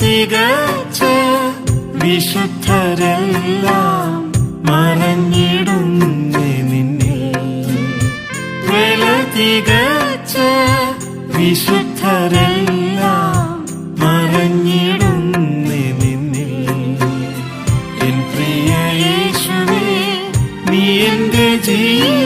തികച്ച വിശുദ്ധരെല്ലാം മറഞ്ഞിടുന്നേ നിന്നിൽ വില തികച്ച വിശുദ്ധരെല്ലാം മറഞ്ഞിടുന്നേ നിന്നിൽ എൻ പ്രിയ യേശുവേ നീ എന്റെ ജീവൻ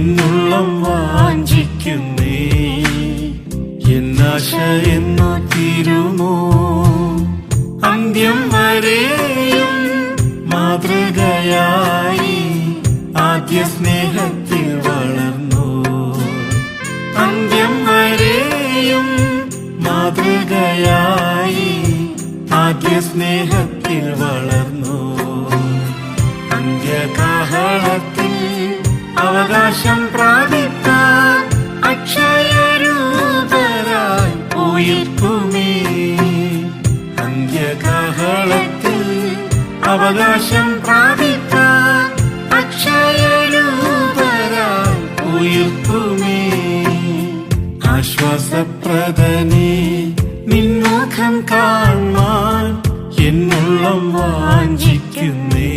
എന്നുള്ളം വാഞ്ചിക്കുന്നേ. എന്നാശ എന്നു തീരുമോ അന്ത്യം വരെയും മാതൃകയായി ആദ്യ സ്നേഹത്തിൽ വളർന്നു. അന്ത്യം വരെയും മാതൃകയായി ആദ്യ സ്നേഹത്തിൽ വളർന്നു. അന്ത്യകാഹളത്തിൽ അവകാശം പ്രാപിക്കാൻ അക്ഷയരൂപരായി ഉയർത്തുമേ. അന്ത്യകാഹളത്തിൽ അവകാശം പ്രാപിക്കാൻ അക്ഷയരൂപരായി ഉയർത്തുമേ. ആശ്വാസപ്രദനേ നിൻമുഖം കാണാൻ എന്നുള്ളം വാഞ്ചിക്കുന്നേ.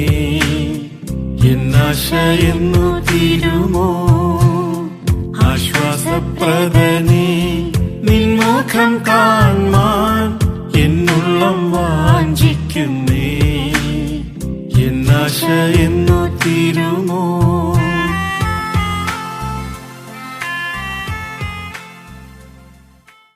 എന്നു തീരുമോ? ആശ്വാസപ്രദനേ നിൻമുഖം കാൺമാൻ എന്നുള്ളം വാഞ്ചിക്കുന്നേ. എന്നാശ എന്നു തീരുമോ?